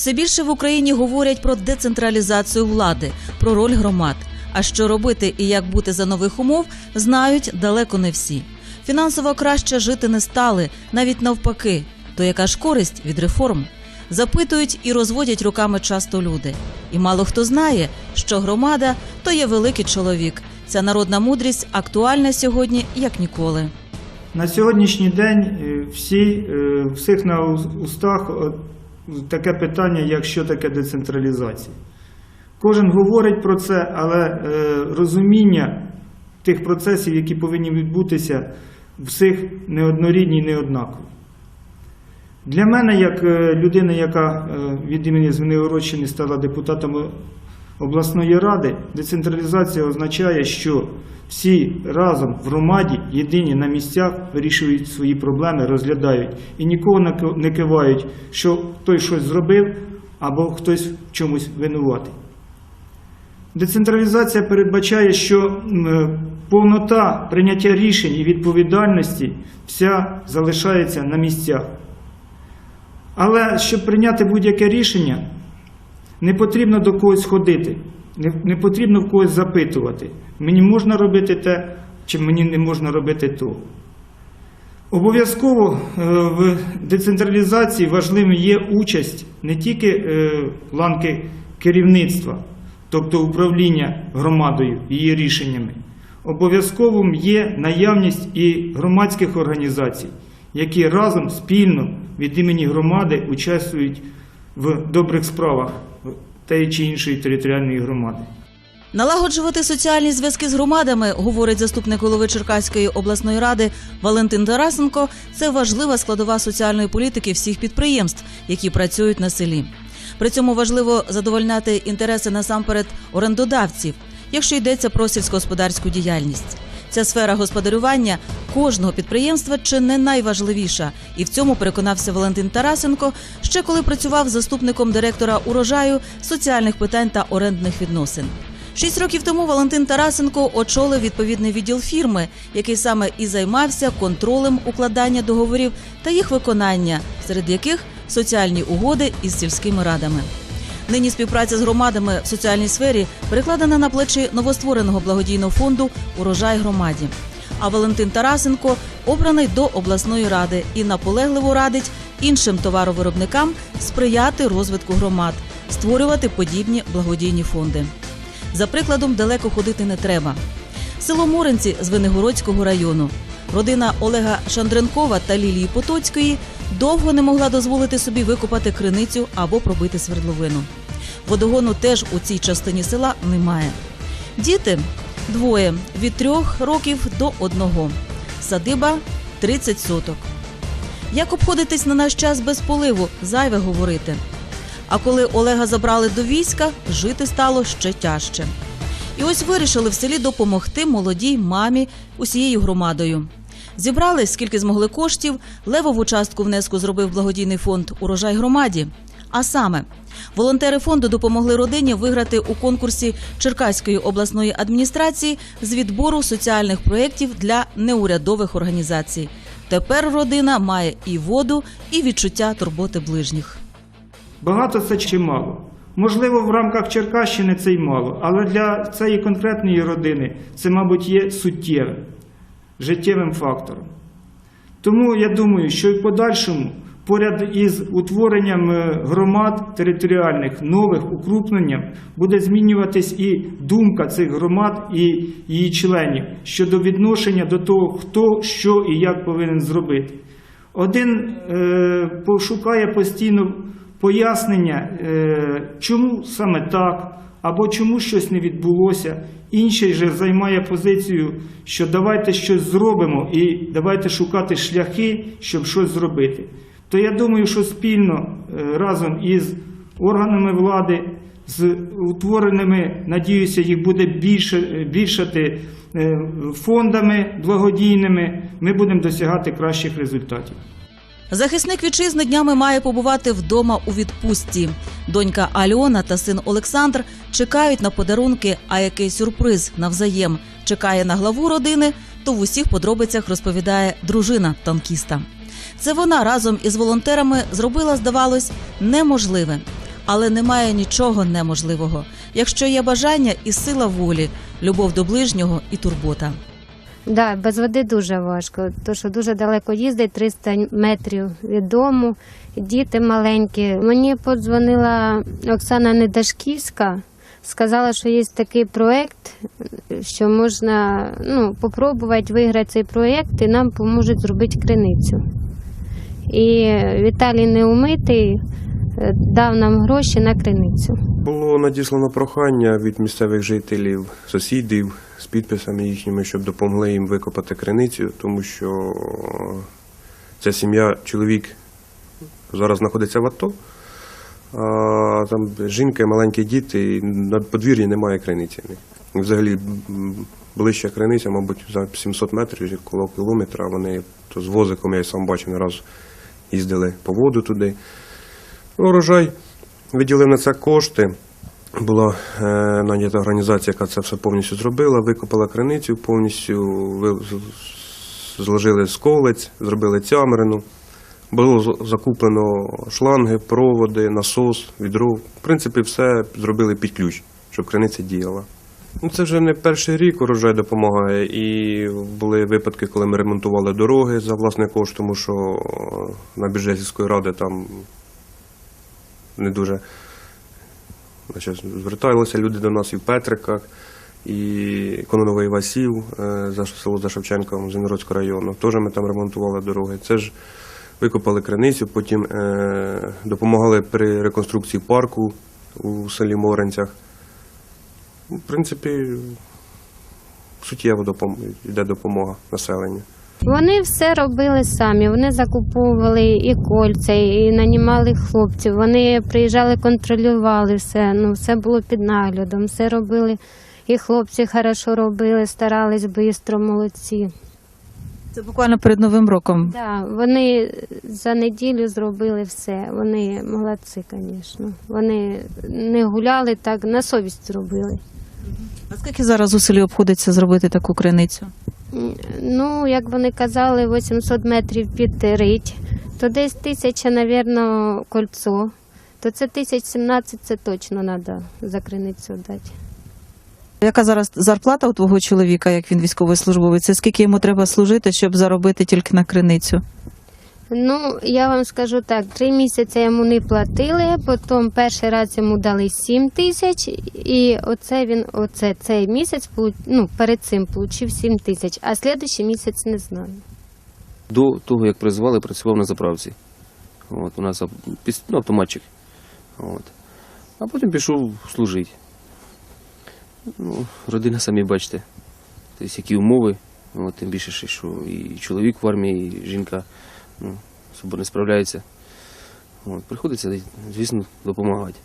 Все більше в Україні говорять про децентралізацію влади, про роль громад. А що робити і як бути за нових умов, знають далеко не всі. Фінансово краще жити не стали, навіть навпаки. То яка ж користь від реформ? Запитують і розводять руками часто люди. І мало хто знає, що громада то є великий чоловік. Ця народна мудрість актуальна сьогодні як ніколи. На сьогоднішній день е, всі, е, всіх на устах таке питання, як що таке децентралізація. Кожен говорить про це, але е, розуміння тих процесів, які повинні відбутися, всіх неоднорідні і неоднакові. Для мене, як е, людина, яка е, від імені Звенигородщини стала депутатом обласної ради, децентралізація означає, що всі разом в громаді, єдині на місцях, вирішують свої проблеми, розглядають і нікого не кивають, що той щось зробив або хтось в чомусь винуватий. Децентралізація передбачає, що е, повнота прийняття рішень і відповідальності вся залишається на місцях. Але щоб прийняти будь-яке рішення, не потрібно до когось ходити, не, потрібно в когось запитувати, мені можна робити те, чи мені не можна робити то. Обов'язково е, в децентралізації важливим є участь не тільки е, ланки керівництва, тобто управління громадою і її рішеннями. Обов'язковим є наявність і громадських організацій, які разом спільно від імені громади участвують в добрих справах тієї чи іншої територіальної громади. Налагоджувати соціальні зв'язки з громадами, говорить заступник голови Черкаської обласної ради Валентин Тарасенко. Це важлива складова соціальної політики всіх підприємств, які працюють на селі. При цьому важливо задовольняти інтереси насамперед орендодавців, якщо йдеться про сільськогосподарську діяльність. Ця сфера господарювання кожного підприємства чи не найважливіша, і в цьому переконався Валентин Тарасенко ще коли працював заступником директора урожаю соціальних питань та орендних відносин. Шість років тому Валентин Тарасенко очолив відповідний відділ фірми, який саме і займався контролем укладання договорів та їх виконання, серед яких соціальні угоди із сільськими радами. Нині співпраця з громадами в соціальній сфері перекладена на плечі новоствореного благодійного фонду Урожай громаді. А Валентин Тарасенко обраний до обласної ради і наполегливо радить іншим товаровиробникам сприяти розвитку громад, створювати подібні благодійні фонди. За прикладом далеко ходити не треба. Село Моринці з Венегородського району. Родина Олега Шандренкова та Лілії Потоцької довго не могла дозволити собі викопати криницю або пробити свердловину. Водогону теж у цій частині села немає. Діти двоє від трьох років до одного. Садиба 30 соток. Як обходитись на наш час без поливу, зайве говорити. А коли Олега забрали до війська, жити стало ще тяжче. І ось вирішили в селі допомогти молодій мамі усією громадою. Зібрали скільки змогли коштів. Левову частку внеску зробив благодійний фонд Урожай громаді. А саме, волонтери фонду допомогли родині виграти у конкурсі Черкаської обласної адміністрації з відбору соціальних проєктів для неурядових організацій. Тепер родина має і воду, і відчуття турботи ближніх. Багато це чи мало? Можливо, в рамках Черкащини це й мало, але для цієї конкретної родини це, мабуть, є суттєвим, життєвим фактором. Тому я думаю, що і в подальшому, поряд із утворенням е, громад територіальних, нових укрупненням, буде змінюватись і думка цих громад і її членів щодо відношення до того, хто що і як повинен зробити. Один е, пошукає постійно пояснення, е, чому саме так, або чому щось не відбулося. Інший же займає позицію, що давайте щось зробимо і давайте шукати шляхи, щоб щось зробити. То я думаю, що спільно е, разом із органами влади, з утвореними, надіюся, їх буде більше, більшати е, фондами благодійними, ми будемо досягати кращих результатів. Захисник вітчизни днями має побувати вдома у відпустці. Донька Альона та син Олександр чекають на подарунки, а який сюрприз навзаєм чекає на главу родини, то в усіх подробицях розповідає дружина танкіста. Це вона разом із волонтерами зробила, здавалось, неможливе. Але немає нічого неможливого, якщо є бажання і сила волі, любов до ближнього і турбота. Да, без води дуже важко, тому що дуже далеко їздить, 300 метрів від дому, діти маленькі. Мені подзвонила Оксана Недашківська, сказала, що є такий проєкт, що можна ну, попробувати виграти цей проєкт і нам поможуть зробити криницю. І Віталій Неумитий е, дав нам гроші на криницю. Було надіслано прохання від місцевих жителів, сусідів з підписами їхніми, щоб допомогли їм викопати криницю, тому що ця сім'я, чоловік зараз знаходиться в АТО, а там жінка, маленькі діти, і на подвір'ї немає криниці. Взагалі ближча криниця, мабуть, за 700 метрів коло кілометра. Вони то з возиком, я сам бачив, не раз їздили по воду туди. Урожай виділив на це кошти. Була е, організація, яка це все повністю зробила, викопала криницю повністю, зложили сковець, зробили цямрину. Було закуплено шланги, проводи, насос, відро. В принципі, все зробили під ключ, щоб криниця діяла. Ну, це вже не перший рік урожай допомагає. І були випадки, коли ми ремонтували дороги за власний кошт, тому що на бюджет сільської ради там не дуже зверталися люди до нас і в Петриках, і Кононовий Васів, е, за село за Шевченком Зінородського району. Теж ми там ремонтували дороги. Це ж викопали криницю, потім е, допомагали при реконструкції парку у селі Моренцях. В принципі, суттєво допом... йде допомога населенню. Вони все робили самі. Вони закуповували і кольця, і нанімали хлопців. Вони приїжджали, контролювали все. Ну, все було під наглядом. Все робили. І хлопці хорошо робили, старались швидко, молодці. Це буквально перед новим роком. Да, вони за неділю зробили все. Вони молодці, звісно. Вони не гуляли так, на совість зробили. Скільки зараз у селі обходиться зробити таку криницю? Ну, як вони казали, 800 метрів підрить, то десь тисяча, навірно, кольцо. То це 1017 це точно треба за криницю дати. Яка зараз зарплата у твого чоловіка, як він військовий службовець? Це скільки йому треба служити, щоб заробити тільки на криницю? Ну, я вам скажу так, три місяці йому не платили, потім перший раз йому дали 7 тисяч, і оце він, оце цей місяць, ну, перед цим отримав 7 тисяч, а слідуючий місяць не знаю. До того, як призвали, працював на заправці. От, у нас ну, автоматчик. От. А потім пішов служити. Ну, родина самі бачите. Тобто, які умови, от, тим більше, що і чоловік в армії, і жінка ну, особо не справляється. От, приходиться, звісно, допомагати.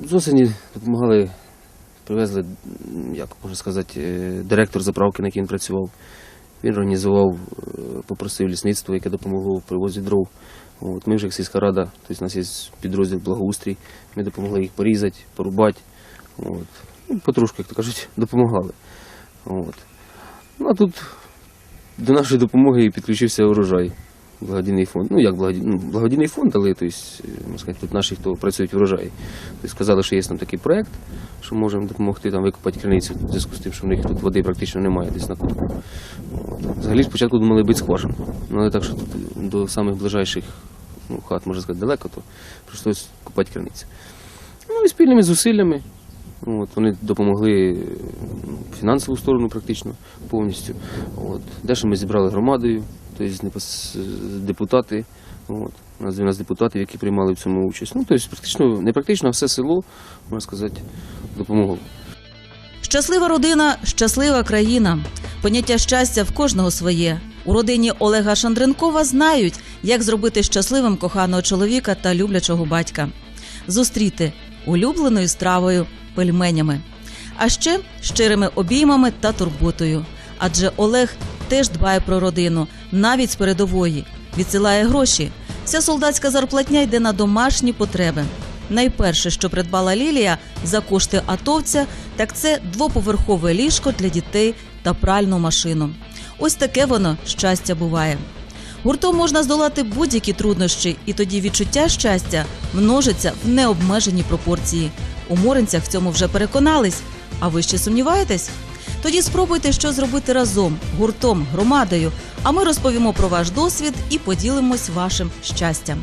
З осені допомагали, привезли, як можна сказати, е, директор заправки, на якій він працював. Він організував, е, попросив лісництво, яке допомогло в привозі дров. От, ми вже як сільська рада, тобто у нас є підрозділ благоустрій, ми допомогли їх порізати, порубати. От. Ну, потрошку, як то кажуть, допомагали. От. Ну а тут до нашої допомоги підключився урожай. Благодійний фонд. Ну як благодійний, ну, благодійний фонд, але тобто, сказати, тут наші, хто працюють в урожаї. Тобто сказали, що є там такий проєкт, що можемо допомогти там викопати криницю в зв'язку з тим, що в них тут води практично немає десь на кутку. Взагалі спочатку думали бити скважин. Ну але так, що тут до самих ближайших ну, хат, можна сказати, далеко, то прийшлось копати криницю. Ну і спільними зусиллями. От, вони допомогли ну, фінансову сторону практично повністю. От. Дещо ми зібрали громадою, тобто депутати. От. У нас 12 депутатів, які приймали в цьому участь. Ну, тобто, практично, не практично, а все село, можна сказати, допомогло. Щаслива родина, щаслива країна. Поняття щастя в кожного своє. У родині Олега Шандренкова знають, як зробити щасливим коханого чоловіка та люблячого батька. Зустріти улюбленою стравою, пельменями, а ще щирими обіймами та турботою. Адже Олег теж дбає про родину, навіть з передової, відсилає гроші. Вся солдатська зарплатня йде на домашні потреби. Найперше, що придбала Лілія за кошти атовця, так це двоповерхове ліжко для дітей та пральну машину. Ось таке воно щастя буває. Гуртом можна здолати будь-які труднощі, і тоді відчуття щастя множиться в необмеженій пропорції. У Моринцях в цьому вже переконались. А ви ще сумніваєтесь? Тоді спробуйте що зробити разом, гуртом, громадою. А ми розповімо про ваш досвід і поділимось вашим щастям.